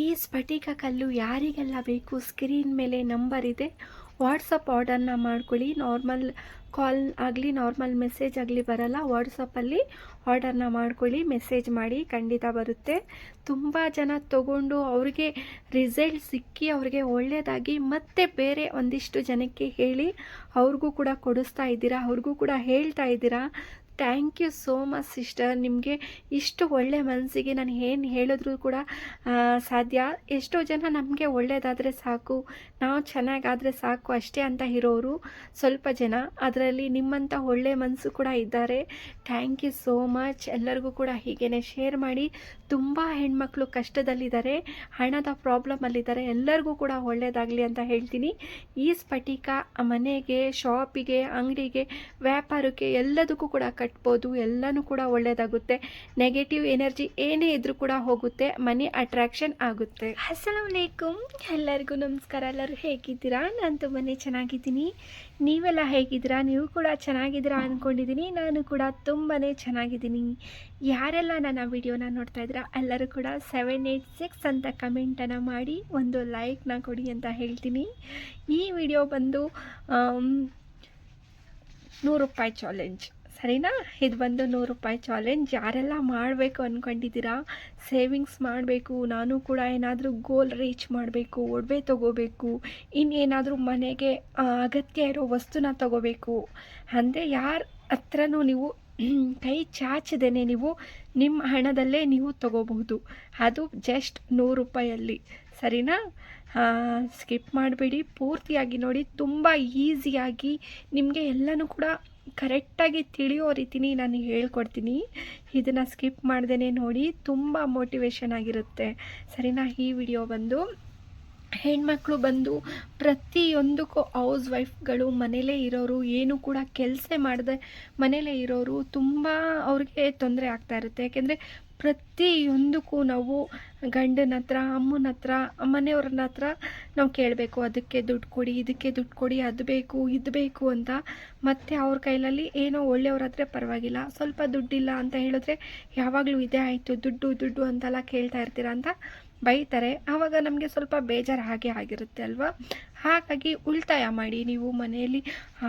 ಈ ಸ್ಫಟಿಕ ಕಲ್ಲು ಯಾರಿಗೆಲ್ಲ ಬೇಕು ಸ್ಕ್ರೀನ್ ಮೇಲೆ ನಂಬರ್ ಇದೆ. ವಾಟ್ಸಪ್ ಆರ್ಡರ್ನ ಮಾಡ್ಕೊಳ್ಳಿ. ನಾರ್ಮಲ್ ಕಾಲ್ ಆಗಲಿ ನಾರ್ಮಲ್ ಮೆಸೇಜ್ ಆಗಲಿ ಬರಲ್ಲ. ವಾಟ್ಸಪ್ಪಲ್ಲಿ ಆರ್ಡರ್ನ ಮಾಡ್ಕೊಳ್ಳಿ ಮೆಸೇಜ್ ಮಾಡಿ, ಖಂಡಿತ ಬರುತ್ತೆ. ತುಂಬ ಜನ ತಗೊಂಡು ಅವ್ರಿಗೆ ರಿಸಲ್ಟ್ ಸಿಕ್ಕಿ ಅವ್ರಿಗೆ ಒಳ್ಳೆಯದಾಗಿ ಮತ್ತೆ ಬೇರೆ ಒಂದಿಷ್ಟು ಜನಕ್ಕೆ ಹೇಳಿ ಅವ್ರಿಗೂ ಕೂಡ ಕೊಡಿಸ್ತಾ ಇದ್ದೀರಾ, ಅವ್ರಿಗೂ ಕೂಡ ಹೇಳ್ತಾ ಇದ್ದೀರಾ. Thank you so much sister. ನಿಮಗೆ ಇಷ್ಟು ಒಳ್ಳೆ ಮನಸ್ಸಿಗೆ ನಾನು ಏನು ಹೇಳಿದ್ರು ಕೂಡ ಸಾಧ್ಯ. ಎಷ್ಟೋ ಜನ ನಮಗೆ ಒಳ್ಳೆಯದಾದರೆ ಸಾಕು, ನಾವು ಚೆನ್ನಾಗಾದರೆ ಸಾಕು ಅಷ್ಟೇ ಅಂತ ಇರೋರು ಸ್ವಲ್ಪ ಜನ. ಅದರಲ್ಲಿ ನಿಮ್ಮಂಥ ಒಳ್ಳೆ ಮನಸ್ಸು ಕೂಡ ಇದ್ದಾರೆ. Thank you so much. ಎಲ್ಲರಿಗೂ ಕೂಡ ಹೀಗೇ ಶೇರ್ ಮಾಡಿ ತುಂಬ ಹೆಣ್ಮಕ್ಳು ಕಷ್ಟದಲ್ಲಿದ್ದಾರೆ, ಹಣದ ಪ್ರಾಬ್ಲಮಲ್ಲಿದ್ದಾರೆ, ಎಲ್ಲರಿಗೂ ಕೂಡ ಒಳ್ಳೆಯದಾಗಲಿ ಅಂತ ಹೇಳ್ತೀನಿ. ಈ ಸ್ಫಟಿಕ ಮನೆಗೆ, ಶಾಪಿಗೆ, ಅಂಗಡಿಗೆ, ವ್ಯಾಪಾರಕ್ಕೆ ಎಲ್ಲದಕ್ಕೂ ಕೂಡ ಕಟ್ಬೋದು, ಎಲ್ಲನೂ ಕೂಡ ಒಳ್ಳೆಯದಾಗುತ್ತೆ ನೆಗೆಟಿವ್ ಎನರ್ಜಿ ಏನೇ ಇದ್ರೂ ಕೂಡ ಹೋಗುತ್ತೆ, ಮನಿ ಅಟ್ರಾಕ್ಷನ್ ಆಗುತ್ತೆ. ಅಸ್ಸಲಾಮ್ ಎಲ್ಲರಿಗೂ ನಮಸ್ಕಾರ. ಎಲ್ಲರೂ ಹೇಗಿದ್ದೀರಾ? ನಾನು ತುಂಬಾ ಚೆನ್ನಾಗಿದ್ದೀನಿ. ನೀವೆಲ್ಲ ಹೇಗಿದ್ದೀರಾ? ನೀವು ಕೂಡ ಚೆನ್ನಾಗಿದ್ದೀರಾ ಅಂದ್ಕೊಂಡಿದ್ದೀನಿ ನಾನು ಕೂಡ ತುಂಬಾ ಚೆನ್ನಾಗಿದ್ದೀನಿ. ಯಾರೆಲ್ಲ ನನ್ನ ವಿಡಿಯೋನ ನೋಡ್ತಾ ಇದ್ದೀರಾ, ಎಲ್ಲರೂ ಕೂಡ ಸೆವೆನ್ ಏಯ್ಟ್ ಸಿಕ್ಸ್ ಅಂತ ಕಮೆಂಟನ್ನು ಮಾಡಿ, ಒಂದು ಲೈಕ್ನ ಕೊಡಿ ಅಂತ ಹೇಳ್ತೀನಿ. ಈ ವಿಡಿಯೋ ಬಂದು ನೂರು ರೂಪಾಯಿ ಚಾಲೆಂಜ್ ಸರಿನಾ? ಇದು ಬಂದು ನೂರು ರೂಪಾಯಿ ಚಾಲೆಂಜ್ ಯಾರೆಲ್ಲ ಮಾಡಬೇಕು ಅಂದ್ಕೊಂಡಿದ್ದೀರಾ ಸೇವಿಂಗ್ಸ್ ಮಾಡಬೇಕು. ನಾನು ಕೂಡ ಏನಾದರೂ ಗೋಲ್ ರೀಚ್ ಮಾಡಬೇಕು, ಒಡವೆ ತೊಗೋಬೇಕು, ಇನ್ನೇನಾದರೂ ಮನೆಗೆ ಅಗತ್ಯ ಇರೋ ವಸ್ತುನ ತೊಗೋಬೇಕು. ಅಂದರೆ ಯಾರ ಹತ್ರನೂ ನೀವು ಕೈ ಚಾಚದೇನೆ ನೀವು ನಿಮ್ಮ ಹಣದಲ್ಲೇ ನೀವು ತಗೋಬಹುದು. ಅದು ಜಸ್ಟ್ ನೂರು ರೂಪಾಯಲ್ಲಿ. ಸರಿನಾ? ಸ್ಕಿಪ್ ಮಾಡಬೇಡಿ. ಪೂರ್ತಿಯಾಗಿ ನೋಡಿ. ತುಂಬ ಈಸಿಯಾಗಿ ನಿಮಗೆ ಎಲ್ಲನೂ ಕೂಡ ಕರೆಕ್ಟಾಗಿ ತಿಳಿಯೋ ರೀತಿನಿ ನಾನು ಹೇಳ್ಕೊಡ್ತೀನಿ. ಇದನ್ನು ಸ್ಕಿಪ್ ಮಾಡ್ದೇ ನೋಡಿ, ತುಂಬ ಮೋಟಿವೇಶನ್ ಆಗಿರುತ್ತೆ. ಸರಿನಾ? ಈ ವಿಡಿಯೋ ಬಂದು ಹೆಣ್ಮಕ್ಳು ಬಂದು ಪ್ರತಿಯೊಂದಕ್ಕೂ ಹೌಸ್ ವೈಫ್ಗಳು ಮನೇಲೇ ಇರೋರು, ಏನು ಕೂಡ ಕೆಲಸ ಮಾಡದೆ ಮನೇಲೇ ಇರೋರು ತುಂಬ ಅವ್ರಿಗೆ ತೊಂದರೆ ಆಗ್ತಾ ಇರುತ್ತೆ. ಯಾಕೆಂದರೆ ಪ್ರತಿಯೊಂದಕ್ಕೂ ನಾವು ಗಂಡನ ಹತ್ರ, ಅಮ್ಮನ ಹತ್ರ, ಮನೆಯವ್ರನ್ನ ಹತ್ರ ನಾವು ಕೇಳಬೇಕು. ಅದಕ್ಕೆ ದುಡ್ಡು ಕೊಡಿ, ಇದಕ್ಕೆ ದುಡ್ಡು ಕೊಡಿ, ಅದು ಬೇಕು, ಇದು ಬೇಕು ಅಂತ. ಮತ್ತು ಅವ್ರ ಕೈಲಲ್ಲಿ ಏನೋ ಒಳ್ಳೆಯವ್ರಾದರೆ ಪರವಾಗಿಲ್ಲ. ಸ್ವಲ್ಪ ದುಡ್ಡಿಲ್ಲ ಅಂತ ಹೇಳಿದ್ರೆ, ಯಾವಾಗಲೂ ಇದೇ ಆಯಿತು, ದುಡ್ಡು ದುಡ್ಡು ಅಂತೆಲ್ಲ ಕೇಳ್ತಾ ಇರ್ತೀರ ಅಂತ ಬೈತಾರೆ. ಆವಾಗ ನಮಗೆ ಸ್ವಲ್ಪ ಬೇಜಾರು ಹಾಗೆ ಆಗಿರುತ್ತೆ ಅಲ್ವಾ? ಹಾಗಾಗಿ ಉಳಿತಾಯ ಮಾಡಿ. ನೀವು ಮನೆಯಲ್ಲಿ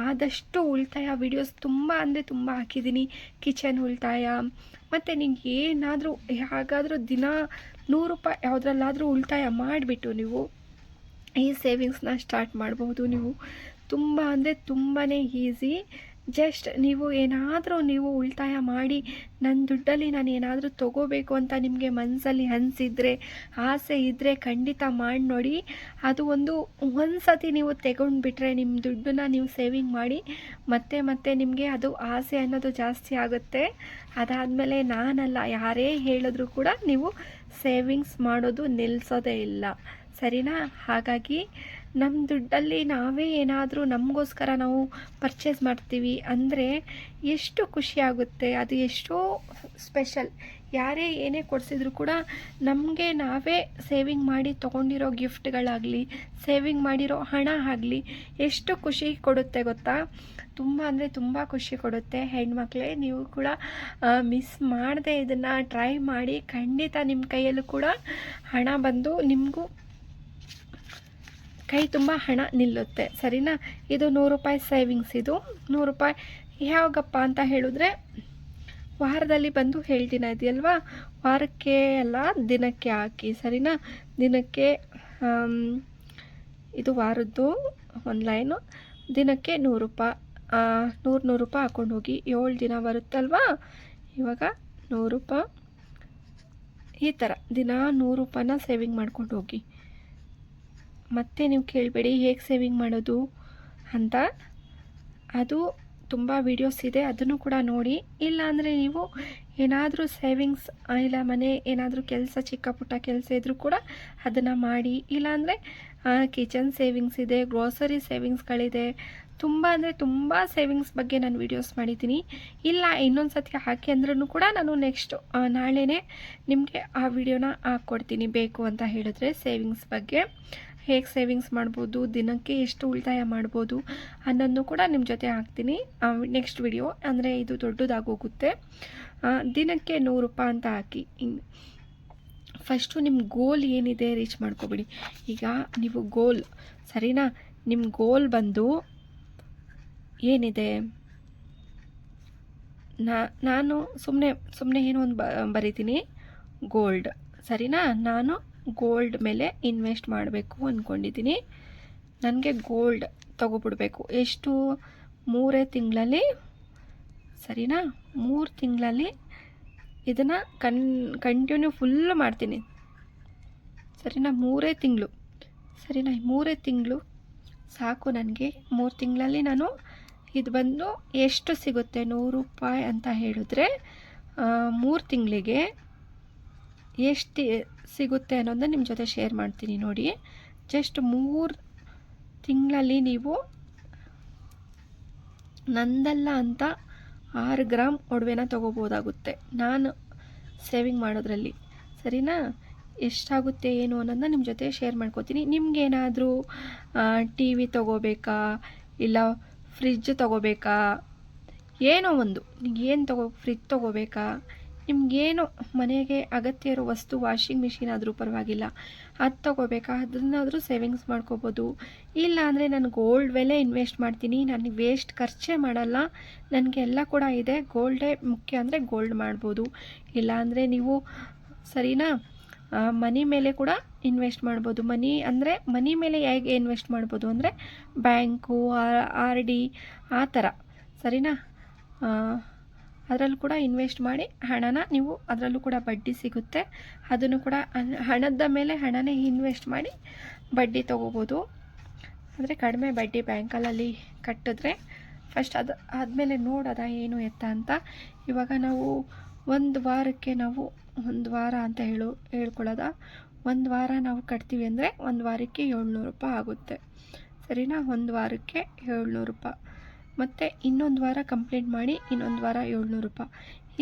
ಆದಷ್ಟು ಉಳಿತಾಯ ವಿಡಿಯೋಸ್ ತುಂಬ ಅಂದರೆ ತುಂಬ ಹಾಕಿದ್ದೀನಿ. ಕಿಚನ್ ಉಳಿತಾಯ. ಮತ್ತು ನಿಮ್ಗೆ ಏನಾದರೂ ಹೇಗಾದರೂ ದಿನ ನೂರು ರೂಪಾಯಿ ಯಾವುದ್ರಲ್ಲಾದರೂ ಉಳಿತಾಯ ಮಾಡಿಬಿಟ್ಟು ನೀವು ಈ ಸೇವಿಂಗ್ಸ್ನ ಸ್ಟಾರ್ಟ್ ಮಾಡ್ಬೋದು ನೀವು. ತುಂಬ ಅಂದರೆ ತುಂಬಾ ಈಸಿ ಜಸ್ಟ್ ನೀವು ಏನಾದರೂ ನೀವು ಉಳಿತಾಯ ಮಾಡಿ ನನ್ನ ದುಡ್ಡಲ್ಲಿ ನಾನು ಏನಾದರೂ ತೊಗೋಬೇಕು ಅಂತ ನಿಮಗೆ ಮನಸ್ಸಲ್ಲಿ ಅನಿಸಿದರೆ, ಆಸೆ ಇದ್ದರೆ ಖಂಡಿತ ಮಾಡಿ ನೋಡಿ. ಅದು ಒಂದು ಒಂದು ಸತಿ ನೀವು ತಗೊಂಡ್ಬಿಟ್ರೆ ನಿಮ್ಮ ದುಡ್ಡನ್ನ ನೀವು ಸೇವಿಂಗ್ ಮಾಡಿ, ಮತ್ತೆ ಮತ್ತೆ ನಿಮಗೆ ಅದು ಆಸೆ ಅನ್ನೋದು ಜಾಸ್ತಿ ಆಗುತ್ತೆ. ಅದಾದಮೇಲೆ ನಾನಲ್ಲ, ಯಾರೇ ಹೇಳಿದ್ರು ಕೂಡ ನೀವು ಸೇವಿಂಗ್ಸ್ ಮಾಡೋದು ನಿಲ್ಲಿಸೋದೇ ಇಲ್ಲ. ಸರಿನಾ? ಹಾಗಾಗಿ ನಮ್ಮ ದುಡ್ಡಲ್ಲಿ ನಾವೇ ಏನಾದರೂ ನಮಗೋಸ್ಕರ ನಾವು ಪರ್ಚೇಸ್ ಮಾಡ್ತೀವಿ ಅಂದರೆ ಎಷ್ಟು ಖುಷಿಯಾಗುತ್ತೆ ಅದು ಎಷ್ಟೋ ಸ್ಪೆಷಲ್ ಯಾರೇ ಏನೇ ಕೊಡಿಸಿದ್ರು ಕೂಡ ನಮಗೆ ನಾವೇ ಸೇವಿಂಗ್ ಮಾಡಿ ತೊಗೊಂಡಿರೋ ಗಿಫ್ಟ್ಗಳಾಗಲಿ ಸೇವಿಂಗ್ ಮಾಡಿರೋ ಹಣ ಆಗಲಿ ಎಷ್ಟು ಖುಷಿ ಕೊಡುತ್ತೆ ಗೊತ್ತಾ? ತುಂಬ ಅಂದರೆ ತುಂಬ ಖುಷಿ ಕೊಡುತ್ತೆ. ಹೆಣ್ಮಕ್ಳೇ, ನೀವು ಕೂಡ ಮಿಸ್ ಮಾಡದೆ ಇದನ್ನು ಟ್ರೈ ಮಾಡಿ ಖಂಡಿತ ನಿಮ್ಮ ಕೈಯಲ್ಲೂ ಕೂಡ ಹಣ ಬಂದು ನಿಮಗೂ ಕೈ ತುಂಬ ಹಣ ನಿಲ್ಲುತ್ತೆ. ಸರಿನಾ? ಇದು ನೂರು ರೂಪಾಯಿ ಸೇವಿಂಗ್ಸ್ ಇದು. ನೂರು ರೂಪಾಯಿ ಯಾವಾಗಪ್ಪ ಅಂತ ಹೇಳಿದ್ರೆ ವಾರದಲ್ಲಿ ಬಂದು ಹೇಳ್ತೀನ ಇದೆಯಲ್ವಾ? ವಾರಕ್ಕೆ ಅಲ್ಲ, ದಿನಕ್ಕೆ ಹಾಕಿ. ಸರಿನಾ? ದಿನಕ್ಕೆ ಇದು ವಾರದ್ದು ಒಂದು ಲೈನು ದಿನಕ್ಕೆ ನೂರು ರೂಪಾಯಿ ನೂರು ನೂರು ರೂಪಾಯಿ ಹಾಕ್ಕೊಂಡು ಹೋಗಿ. ಏಳು ದಿನ ಬರುತ್ತಲ್ವಾ? ಇವಾಗ ನೂರು ರೂಪಾಯಿ ಈ ಥರ ದಿನ ನೂರು ರೂಪಾಯಿನ ಸೇವಿಂಗ್ ಮಾಡ್ಕೊಂಡು ಹೋಗಿ. ಮತ್ತೆ ನೀವು ಕೇಳಬೇಡಿ, ಹೇಗೆ ಸೇವಿಂಗ್ ಮಾಡೋದು ಅಂತ. ಅದು ತುಂಬ ವೀಡಿಯೋಸ್ ಇದೆ, ಅದನ್ನು ಕೂಡ ನೋಡಿ. ಇಲ್ಲ ಅಂದರೆ ನೀವು ಏನಾದರೂ ಸೇವಿಂಗ್ಸ್ ಇಲ್ಲ ಮನೆ ಏನಾದರೂ ಕೆಲಸ, ಚಿಕ್ಕ ಪುಟ್ಟ ಕೆಲಸ ಇದ್ದರೂ ಕೂಡ ಅದನ್ನು ಮಾಡಿ. ಇಲ್ಲಾಂದರೆ ಕಿಚನ್ ಸೇವಿಂಗ್ಸ್ ಇದೆ ಗ್ರೋಸರಿ ಸೇವಿಂಗ್ಸ್ಗಳಿದೆ ತುಂಬ ಅಂದರೆ ತುಂಬ ಸೇವಿಂಗ್ಸ್ ಬಗ್ಗೆ ನಾನು ವೀಡಿಯೋಸ್ ಮಾಡಿದ್ದೀನಿ. ಇಲ್ಲ ಇನ್ನೊಂದು ಸತಿ ಹಾಕಿ ಅಂದ್ರೂ ಕೂಡ ನಾನು ನೆಕ್ಸ್ಟ್ ನಾಳೆನೇ ನಿಮಗೆ ಆ ವಿಡಿಯೋನ ಹಾಕ್ಕೊಡ್ತೀನಿ ಬೇಕು ಅಂತ ಹೇಳಿದ್ರೆ ಸೇವಿಂಗ್ಸ್ ಬಗ್ಗೆ. ಹೇಗೆ ಸೇವಿಂಗ್ಸ್ ಮಾಡ್ಬೋದು, ದಿನಕ್ಕೆ ಎಷ್ಟು ಉಳಿತಾಯ ಮಾಡ್ಬೋದು ಅನ್ನೋದನ್ನು ಕೂಡ ನಿಮ್ಮ ಜೊತೆ ಹಾಕ್ತೀನಿ ನೆಕ್ಸ್ಟ್ ವಿಡಿಯೋ ಅಂದರೆ ಇದು ದೊಡ್ಡದಾಗೋಗುತ್ತೆ. ದಿನಕ್ಕೆ ನೂರು ರೂಪಾಯಿ ಅಂತ ಹಾಕಿ. ಫಸ್ಟು ನಿಮ್ಮ ಗೋಲ್ ಏನಿದೆ ರೀಚ್ ಮಾಡ್ಕೊಬಿಡಿ. ಈಗ ನೀವು ಗೋಲ್ ಸರಿನಾ? ನಿಮ್ಮ ಗೋಲ್ ಬಂದು ಏನಿದೆ? ನಾ, ನಾನು ಸುಮ್ಮನೆ ಸುಮ್ಮನೆ ಏನೋ ಒಂದು ಬರಿತೀನಿ. ಗೋಲ್ಡ್ ಸರಿನಾ? ನಾನು ಗೋಲ್ಡ್ ಮೇಲೆ ಇನ್ವೆಸ್ಟ್ ಮಾಡಬೇಕು ಅಂದ್ಕೊಂಡಿದ್ದೀನಿ ನನಗೆ ಗೋಲ್ಡ್ ತಗೊಬಿಡ್ಬೇಕು. ಎಷ್ಟು? ಮೂರೇ ತಿಂಗಳಲ್ಲಿ, ಸರಿನಾ? ಮೂರು ತಿಂಗಳಲ್ಲಿ ಇದನ್ನು ಕನ್ ಕಂಟಿನ್ಯೂ ಫುಲ್ ಮಾಡ್ತೀನಿ. ಸರಿನಾ? ಮೂರೇ ತಿಂಗಳು. ಸರಿನಾ? ಮೂರೇ ತಿಂಗಳು ಸಾಕು ನನಗೆ. ಮೂರು ತಿಂಗಳಲ್ಲಿ ನಾನು ಇದು ಬಂದು ಎಷ್ಟು ಸಿಗುತ್ತೆ? ನೂರು ರೂಪಾಯಿ ಅಂತ ಹೇಳಿದ್ರೆ ಮೂರು ತಿಂಗಳಿಗೆ ಎಷ್ಟು ಸಿಗುತ್ತೆ ಅನ್ನೋದನ್ನ ನಿಮ್ಮ ಜೊತೆ ಶೇರ್ ಮಾಡ್ತೀನಿ ನೋಡಿ. ಜಸ್ಟ್ ಮೂರು ತಿಂಗಳಲ್ಲಿ ನೀವು ನಂದಲ್ಲ ಅಂತ ಆರು ಗ್ರಾಮ್ ಒಡವೆನ ತೊಗೋಬೋದಾಗುತ್ತೆ. ನಾನು ಸೇವಿಂಗ್ ಮಾಡೋದ್ರಲ್ಲಿ. ಸರಿನಾ? ಎಷ್ಟಾಗುತ್ತೆ ಏನು ಅನ್ನೋದನ್ನ ನಿಮ್ಮ ಜೊತೆ ಶೇರ್ ಮಾಡ್ಕೋತೀನಿ. ನಿಮಗೇನಾದರೂ ಟಿ ವಿ ತೊಗೋಬೇಕಾ? ಇಲ್ಲ ಫ್ರಿಜ್ ತೊಗೋಬೇಕಾ? ಏನೋ ಒಂದು. ಏನು ತೊಗೋ ಫ್ರಿಜ್ ತೊಗೋಬೇಕಾ? ನಿಮಗೇನು ಮನೆಗೆ ಅಗತ್ಯ ಇರೋ ವಸ್ತು ವಾಷಿಂಗ್ ಮಿಷಿನ್ ಆದರೂ ಪರವಾಗಿಲ್ಲ. ಅದು ತೊಗೋಬೇಕಾ? ಅದನ್ನಾದರೂ ಸೇವಿಂಗ್ಸ್ ಮಾಡ್ಕೋಬೋದು. ಇಲ್ಲ ಅಂದರೆ ನಾನು ಗೋಲ್ಡ್ ಮೇಲೆ ಇನ್ವೆಸ್ಟ್ ಮಾಡ್ತೀನಿ. ನನಗೆ ವೇಸ್ಟ್ ಖರ್ಚೇ ಮಾಡಲ್ಲ. ನನಗೆ ಎಲ್ಲ ಕೂಡ ಇದೆ. ಗೋಲ್ಡೇ ಮುಖ್ಯ ಅಂದರೆ ಗೋಲ್ಡ್ ಮಾಡ್ಬೋದು. ಇಲ್ಲ ಅಂದರೆ ನೀವು ಸರಿನಾ? ಮನಿ ಮೇಲೆ ಕೂಡ ಇನ್ವೆಸ್ಟ್ ಮಾಡ್ಬೋದು. ಮನಿ ಅಂದರೆ ಮನಿ ಮೇಲೆ ಹೇಗೆ ಇನ್ವೆಸ್ಟ್ ಮಾಡ್ಬೋದು ಅಂದರೆ ಬ್ಯಾಂಕು ಆರ್ ಡಿ ಆ ಥರ. ಸರಿನಾ? ಅದರಲ್ಲೂ ಕೂಡ ಇನ್ವೆಸ್ಟ್ ಮಾಡಿ ಹಣನ ನೀವು ಅದರಲ್ಲೂ ಕೂಡ ಬಡ್ಡಿ ಸಿಗುತ್ತೆ. ಅದನ್ನು ಕೂಡ ಹಣದ ಮೇಲೆ ಹಣನೇ ಇನ್ವೆಸ್ಟ್ ಮಾಡಿ ಬಡ್ಡಿ ತೊಗೋಬೋದು. ಆದರೆ ಕಡಿಮೆ ಬಡ್ಡಿ ಬ್ಯಾಂಕಲ್ಲಿ ಕಟ್ಟಿದ್ರೆ ಫಸ್ಟ್ ಅದು ಆದಮೇಲೆ ನೋಡೋದ ಏನು ಎತ್ತ ಅಂತ. ಇವಾಗ ನಾವು ಒಂದು ವಾರಕ್ಕೆ ನಾವು ಒಂದು ವಾರ ಅಂತ ಹೇಳು, ಹೇಳ್ಕೊಳ್ಳೋದ? ಒಂದು ವಾರ ನಾವು ಕಟ್ತೀವಿ ಅಂದರೆ ಒಂದು ವಾರಕ್ಕೆ ಏಳ್ನೂರು ರೂಪಾಯಿ ಆಗುತ್ತೆ. ಸರಿನಾ? ಒಂದು ವಾರಕ್ಕೆ ಏಳ್ನೂರು ರೂಪಾಯಿ. ಮತ್ತು ಇನ್ನೊಂದು ವಾರ ಕಂಪ್ಲೀಟ್ ಮಾಡಿ ಇನ್ನೊಂದು ವಾರ ಏಳ್ನೂರು ರೂಪಾಯಿ.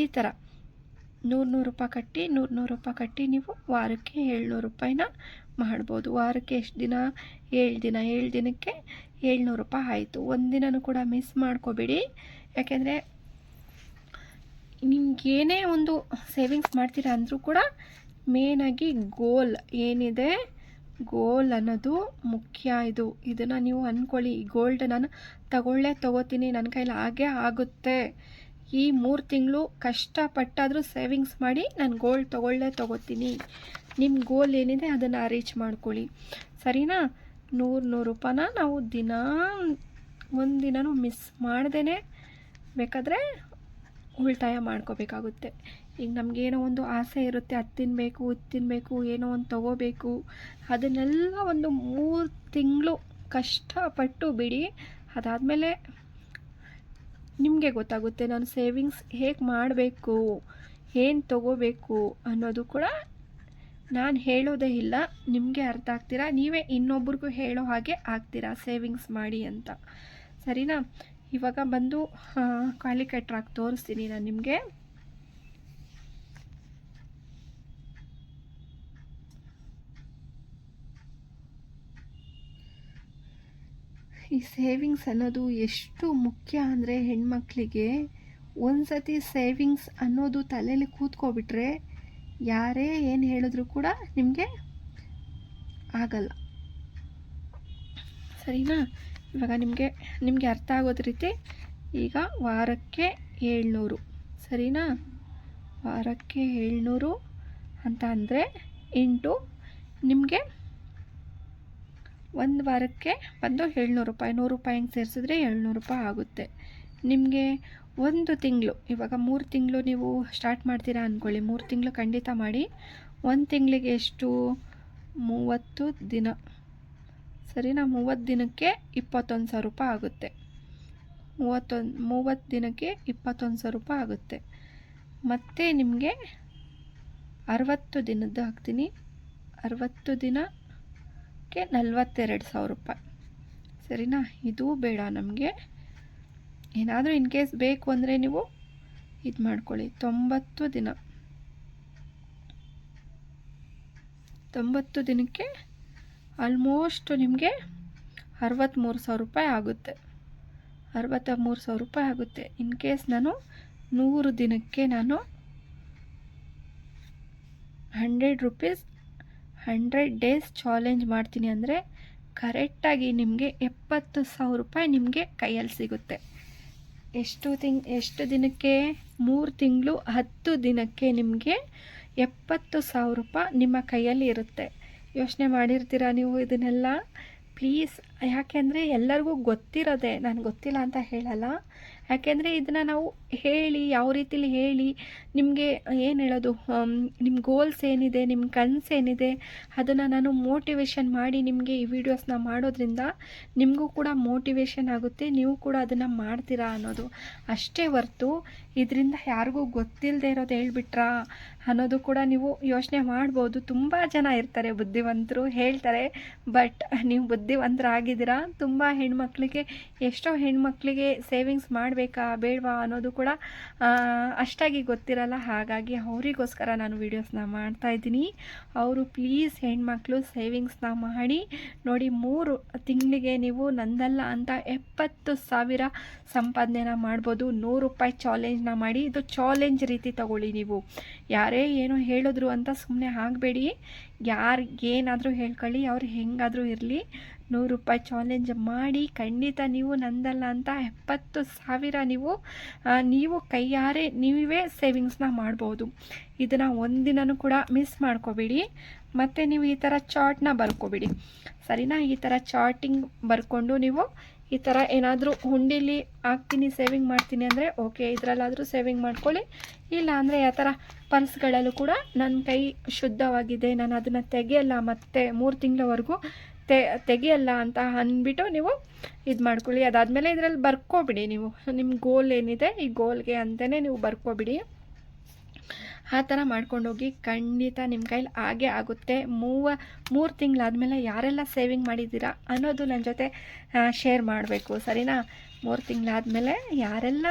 ಈ ಥರ ನೂರು ನೂರು ರೂಪಾಯಿ ಕಟ್ಟಿ ನೂರು ನೂರು ರೂಪಾಯಿ ಕಟ್ಟಿ ನೀವು ವಾರಕ್ಕೆ ಏಳ್ನೂರು ರೂಪಾಯಿನ ಮಾಡ್ಬೋದು. ವಾರಕ್ಕೆ ಎಷ್ಟು ದಿನ? ಏಳು ದಿನ. ಏಳು ದಿನಕ್ಕೆ ಏಳ್ನೂರು ರೂಪಾಯಿ ಆಯಿತು. ಒಂದಿನೂ ಕೂಡ ಮಿಸ್ ಮಾಡ್ಕೋಬೇಡಿ. ಯಾಕೆಂದರೆ ನಿಮ್ಗೇನೇ ಒಂದು ಸೇವಿಂಗ್ಸ್ ಮಾಡ್ತೀರಾ ಅಂದರೂ ಕೂಡ ಮೇನಾಗಿ ಗೋಲ್ ಏನಿದೆ? ಗೋಲ್ ಅನ್ನೋದು ಮುಖ್ಯ ಇದು. ಇದನ್ನು ನೀವು ಅಂದ್ಕೊಳ್ಳಿ ಗೋಲ್ಡ್ ನಾನು ತಗೊಳ್ಳೇ, ತಗೋತೀನಿ. ನನ್ನ ಕೈಲಿ ಹಾಗೆ ಆಗುತ್ತೆ. ಈ ಮೂರು ತಿಂಗಳು ಕಷ್ಟಪಟ್ಟಾದರೂ ಸೇವಿಂಗ್ಸ್ ಮಾಡಿ ನಾನು ಗೋಲ್ಡ್ ತೊಗೊಳ್ಳೇ, ತೊಗೋತೀನಿ. ನಿಮ್ಮ ಗೋಲ್ ಏನಿದೆ ಅದನ್ನು ರೀಚ್ ಮಾಡ್ಕೊಳ್ಳಿ. ಸರಿನಾ? ನೂರು ನೂರು ರೂಪಾಯಿನ ನಾವು ದಿನ ಒಂದು ದಿನವೂ ಮಿಸ್ ಮಾಡ್ದೇ ಬೇಕಾದರೆ ಉಳಿತಾಯ ಮಾಡ್ಕೋಬೇಕಾಗುತ್ತೆ. ಈಗ ನಮಗೇನೋ ಒಂದು ಆಸೆ ಇರುತ್ತೆ, ಅದು ತಿನ್ನಬೇಕು ಇದು ತಿನ್ನಬೇಕು ಏನೋ ಒಂದು ತೊಗೋಬೇಕು. ಅದನ್ನೆಲ್ಲ ಒಂದು ಮೂರು ತಿಂಗಳು ಕಷ್ಟಪಟ್ಟು ಬಿಡಿ. ಅದಾದಮೇಲೆ ನಿಮಗೆ ಗೊತ್ತಾಗುತ್ತೆ ನಾನು ಸೇವಿಂಗ್ಸ್ ಹೇಗೆ ಮಾಡಬೇಕು, ಏನು ತೊಗೋಬೇಕು ಅನ್ನೋದು ಕೂಡ ನಾನು ಹೇಳೋದೇ ಇಲ್ಲ. ನಿಮಗೆ ಅರ್ಥ ಆಗ್ತೀರಾ? ನೀವೇ ಇನ್ನೊಬ್ರಿಗೂ ಹೇಳೋ ಹಾಗೆ ಆಗ್ತೀರಾ ಸೇವಿಂಗ್ಸ್ ಮಾಡಿ ಅಂತ. ಸರಿನಾ? ಇವಾಗ ಬಂದು ಕ್ವಾಲಿಕೇಟ್ರಾಗಿ ತೋರಿಸ್ತೀನಿ ನಾನು ನಿಮಗೆ. ಈ ಸೇವಿಂಗ್ಸ್ ಅನ್ನೋದು ಎಷ್ಟು ಮುಖ್ಯ ಅಂದರೆ ಹೆಣ್ಮಕ್ಳಿಗೆ ಒಂದು ಸತಿ ಸೇವಿಂಗ್ಸ್ ಅನ್ನೋದು ತಲೆಯಲ್ಲಿ ಕೂತ್ಕೊಬಿಟ್ರೆ ಯಾರೇ ಏನು ಹೇಳಿದ್ರು ಕೂಡ ನಿಮಗೆ ಆಗಲ್ಲ. ಸರಿನಾ? ಇವಾಗ ನಿಮಗೆ ನಿಮಗೆ ಅರ್ಥ ಆಗೋದ ರೀತಿ ಈಗ ವಾರಕ್ಕೆ ಏಳ್ನೂರು. ಸರಿನಾ? ವಾರಕ್ಕೆ ಏಳ್ನೂರು ಅಂತ ಅಂದರೆ ಇಂಟು ನಿಮಗೆ ಒಂದು ವಾರಕ್ಕೆ ಬಂದು ಏಳ್ನೂರು ರೂಪಾಯಿ, ನೂರು ರೂಪಾಯಿ ಹೆಂಗೆ ಸೇರಿಸಿದ್ರೆ ಏಳ್ನೂರು ರೂಪಾಯಿ ಆಗುತ್ತೆ. ನಿಮಗೆ ಒಂದು ತಿಂಗಳು, ಇವಾಗ ಮೂರು ತಿಂಗಳು ನೀವು ಸ್ಟಾರ್ಟ್ ಮಾಡ್ತೀರಾ ಅಂದ್ಕೊಳ್ಳಿ ಮೂರು ತಿಂಗಳು ಖಂಡಿತ ಮಾಡಿ, ಒಂದು ತಿಂಗಳಿಗೆ ಎಷ್ಟು? ಮೂವತ್ತು ದಿನ. ಸರಿನಾ? ಮೂವತ್ತು ದಿನಕ್ಕೆ ಇಪ್ಪತ್ತೊಂದು ಸಾವಿರ ರೂಪಾಯಿ ಆಗುತ್ತೆ. ಮೂವತ್ತೊಂದು, ಮೂವತ್ತು ದಿನಕ್ಕೆ ಇಪ್ಪತ್ತೊಂದು ಸಾವಿರ ರೂಪಾಯಿ ಆಗುತ್ತೆ. ಮತ್ತು ನಿಮಗೆ ಅರವತ್ತು ದಿನದ್ದು ಹಾಕ್ತೀನಿ. ಅರವತ್ತು ದಿನ ಕ್ಕೆ ನಲ್ವತ್ತೆರಡು ಸಾವಿರ ರೂಪಾಯಿ. ಸರಿನಾ? ಇದೂ ಬೇಡ ನಮಗೆ. ಏನಾದರೂ ಇನ್ ಕೇಸ್ ಬೇಕು ಅಂದರೆ ನೀವು ಇದು ಮಾಡ್ಕೊಳ್ಳಿ. ತೊಂಬತ್ತು ದಿನ. ತೊಂಬತ್ತು ದಿನಕ್ಕೆ ಆಲ್ಮೋಸ್ಟ್ ನಿಮಗೆ ಅರವತ್ತ್ಮೂರು ಸಾವಿರ ರೂಪಾಯಿ ಆಗುತ್ತೆ. ಅರವತ್ತ ಮೂರು ಸಾವಿರ ರೂಪಾಯಿ ಆಗುತ್ತೆ. ಇನ್ ಕೇಸ್ ನಾನು ನೂರು ದಿನಕ್ಕೆ ನಾನು hundred rupees hundred days challenge ಮಾಡ್ತೀನಿ ಅಂದರೆ ಕರೆಕ್ಟಾಗಿ ನಿಮಗೆ ಎಪ್ಪತ್ತು ಸಾವಿರ ರೂಪಾಯಿ ನಿಮಗೆ ಕೈಯಲ್ಲಿ ಸಿಗುತ್ತೆ. ಎಷ್ಟು ತಿಂಗ್, ಎಷ್ಟು ದಿನಕ್ಕೆ? ಮೂರು ತಿಂಗಳು, ಹತ್ತು ದಿನಕ್ಕೆ ನಿಮಗೆ ಎಪ್ಪತ್ತು ಸಾವಿರ ರೂಪಾಯಿ ನಿಮ್ಮ ಕೈಯಲ್ಲಿ ಇರುತ್ತೆ. ಯೋಚನೆ ಮಾಡಿರ್ತೀರಾ ನೀವು ಇದನ್ನೆಲ್ಲ? ಪ್ಲೀಸ್ ಯಾಕೆಂದರೆ ಎಲ್ಲರಿಗೂ ಗೊತ್ತಿರೋದೆ, ನಾನು ಗೊತ್ತಿಲ್ಲ ಅಂತ ಹೇಳಲ್ಲ. ಯಾಕೆಂದರೆ ಇದನ್ನು ನಾವು ಹೇಳಿ, ಯಾವ ರೀತಿಲಿ ಹೇಳಿ, ನಿಮಗೆ ಏನು ಹೇಳೋದು ನಿಮ್ಮ ಗೋಲ್ಸ್ ಏನಿದೆ ನಿಮ್ಮ ಕನಸೇನಿದೆ ಅದನ್ನು ನಾನು ಮೋಟಿವೇಶನ್ ಮಾಡಿ ನಿಮಗೆ ಈ ವಿಡಿಯೋಸ್ನ ಮಾಡೋದ್ರಿಂದ ನಿಮಗೂ ಕೂಡ ಮೋಟಿವೇಶನ್ ಆಗುತ್ತೆ, ನೀವು ಕೂಡ ಅದನ್ನು ಮಾಡ್ತೀರಾ ಅನ್ನೋದು. ಅಷ್ಟೇ ಹೊರ್ತು ಇದರಿಂದ ಯಾರಿಗೂ ಗೊತ್ತಿಲ್ಲದೆ ಇರೋದು ಹೇಳ್ಬಿಟ್ರಾ ಅನ್ನೋದು ಕೂಡ ನೀವು ಯೋಚನೆ ಮಾಡ್ಬೋದು. ತುಂಬ ಜನ ಇರ್ತಾರೆ ಬುದ್ಧಿವಂತರು ಹೇಳ್ತಾರೆ ಬಟ್ ನೀವು ಬುದ್ಧಿವಂತರಾಗಿದ್ದೀರಾ ತುಂಬ ಹೆಣ್ಮಕ್ಳಿಗೆ ಎಷ್ಟೋ ಹೆಣ್ಮಕ್ಳಿಗೆ ಸೇವಿಂಗ್ಸ್ ಮಾಡಬೇಕಾ ಬೇಡವಾ ಅನ್ನೋದು ಕೂಡ ಅಷ್ಟಾಗಿ ಗೊತ್ತಿರಲ್ಲ. ಹಾಗಾಗಿ ಅವರಿಗೋಸ್ಕರ ನಾನು ವೀಡಿಯೋಸ್ನ ಮಾಡ್ತಾಯಿದ್ದೀನಿ ಅವರು ಪ್ಲೀಸ್ ಹೆಣ್ಮಕ್ಳು ಸೇವಿಂಗ್ಸ್ನ ಮಾಡಿ, ನೋಡಿ ಮೂರು ತಿಂಗಳಿಗೆ ನೀವು ನಂದಲ್ಲ ಅಂತ ಎಪ್ಪತ್ತು ಸಾವಿರ ಸಂಪಾದನೆನ ಮಾಡ್ಬೋದು. ನೂರು ರೂಪಾಯಿ ಚಾಲೆಂಜ್ನ ಮಾಡಿ, ಇದು ಚಾಲೆಂಜ್ ರೀತಿ ತಗೊಳ್ಳಿ ನೀವು. ಯಾರೇ ಏನೋ ಹೇಳಿದ್ರು ಅಂತ ಸುಮ್ಮನೆ ಆಗಬೇಡಿ. ಯಾರು ಏನಾದರೂ ಹೇಳ್ಕೊಳ್ಳಿ, ಅವ್ರು ಹೆಂಗಾದರೂ ಇರಲಿ. ನೂರು ರೂಪಾಯಿ ಚಾಲೆಂಜ್ ಮಾಡಿ ಖಂಡಿತ ನೀವು ನಂದಲ್ಲ ಅಂತ ಎಪ್ಪತ್ತು ಸಾವಿರ ನೀವು ನೀವು ಕೈಯಾರೆ ನೀವೇ ಸೇವಿಂಗ್ಸ್ನ ಮಾಡ್ಬೋದು. ಇದನ್ನು ಒಂದಿನೂ ಕೂಡ ಮಿಸ್ ಮಾಡ್ಕೋಬೇಡಿ. ಮತ್ತು ನೀವು ಈ ಥರ ಚಾರ್ಟ್ನ ಬರ್ಕೋಬಿಡಿ. ಸರಿನಾ? ಈ ಥರ ಚಾರ್ಟಿಂಗ್ ಬರ್ಕೊಂಡು ನೀವು ಈ ಥರ ಏನಾದರೂ ಹುಂಡಿಲಿ ಹಾಕ್ತೀನಿ ಸೇವಿಂಗ್ ಮಾಡ್ತೀನಿ ಅಂದರೆ ಓಕೆ ಇದರಲ್ಲಾದರೂ ಸೇವಿಂಗ್ ಮಾಡ್ಕೊಳ್ಳಿ. ಇಲ್ಲ ಅಂದರೆ ಆ ಥರ ಪರ್ಸ್ಗಳಲ್ಲೂ ಕೂಡ ನನ್ನ ಕೈ ಶುದ್ಧವಾಗಿದೆ, ನಾನು ಅದನ್ನು ತೆಗೆಯಲ್ಲ ಮತ್ತೆ ಮೂರು ತಿಂಗಳವರೆಗೂ te ತೆಗಿಯಲ್ಲ ಅಂತ ಅಂದ್ಬಿಟ್ಟು ನೀವು ಇದು ಮಾಡ್ಕೊಳ್ಳಿ. ಅದಾದಮೇಲೆ ಇದರಲ್ಲಿ ಬರ್ಕೋಬಿಡಿ ನೀವು. ನಿಮ್ಮ ಗೋಲ್ ಏನಿದೆ ಈ ಗೋಲ್ಗೆ ಅಂತಲೇ ನೀವು ಬರ್ಕೋಬಿಡಿ. ಆ ಥರ ಮಾಡ್ಕೊಂಡೋಗಿ ಖಂಡಿತ ನಿಮ್ಮ ಕೈಲಿ ಹಾಗೆ ಆಗುತ್ತೆ. ಮೂವ, ಮೂರು ತಿಂಗಳಾದಮೇಲೆ ಯಾರೆಲ್ಲ ಸೇವಿಂಗ್ ಮಾಡಿದ್ದೀರಾ ಅನ್ನೋದು ನನ್ನ ಜೊತೆ ಶೇರ್ ಮಾಡಬೇಕು. ಸರಿನಾ? ಮೂರು ತಿಂಗಳಾದಮೇಲೆ ಯಾರೆಲ್ಲ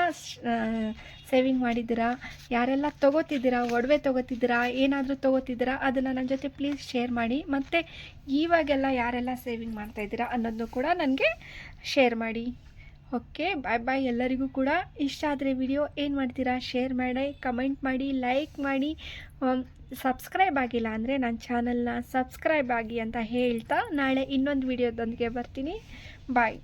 ಸೇವಿಂಗ್ ಮಾಡಿದ್ದೀರಾ, ಯಾರೆಲ್ಲ ತೊಗೋತಿದ್ದೀರಾ, ಒಡವೆ ತೊಗೋತಿದ್ದೀರಾ, ಏನಾದರೂ ತೊಗೋತಿದ್ದೀರಾ, ಅದನ್ನು ನನ್ನ ಜೊತೆ ಪ್ಲೀಸ್ ಶೇರ್ ಮಾಡಿ. ಮತ್ತು ಇವಾಗೆಲ್ಲ ಯಾರೆಲ್ಲ ಸೇವಿಂಗ್ ಮಾಡ್ತಾಯಿದ್ದೀರಾ ಅನ್ನೋದನ್ನು ಕೂಡ ನನಗೆ ಶೇರ್ ಮಾಡಿ. ಓಕೆ ಬಾಯ್ ಬಾಯ್ ಎಲ್ಲರಿಗೂ ಕೂಡ. ಇಷ್ಟ ಆದರೆ ವಿಡಿಯೋ ಏನು ಮಾಡ್ತೀರಾ ಶೇರ್ ಮಾಡಿ ಕಮೆಂಟ್ ಮಾಡಿ ಲೈಕ್ ಮಾಡಿ. ಸಬ್ಸ್ಕ್ರೈಬ್ ಆಗಿಲ್ಲ ಅಂದರೆ ನನ್ನ ಚಾನಲ್ನ ಸಬ್ಸ್ಕ್ರೈಬ್ ಆಗಿ ಅಂತ ಹೇಳ್ತಾ ನಾಳೆ ಇನ್ನೊಂದು ವಿಡಿಯೋದೊಂದಿಗೆ ಬರ್ತೀನಿ. ಬಾಯ್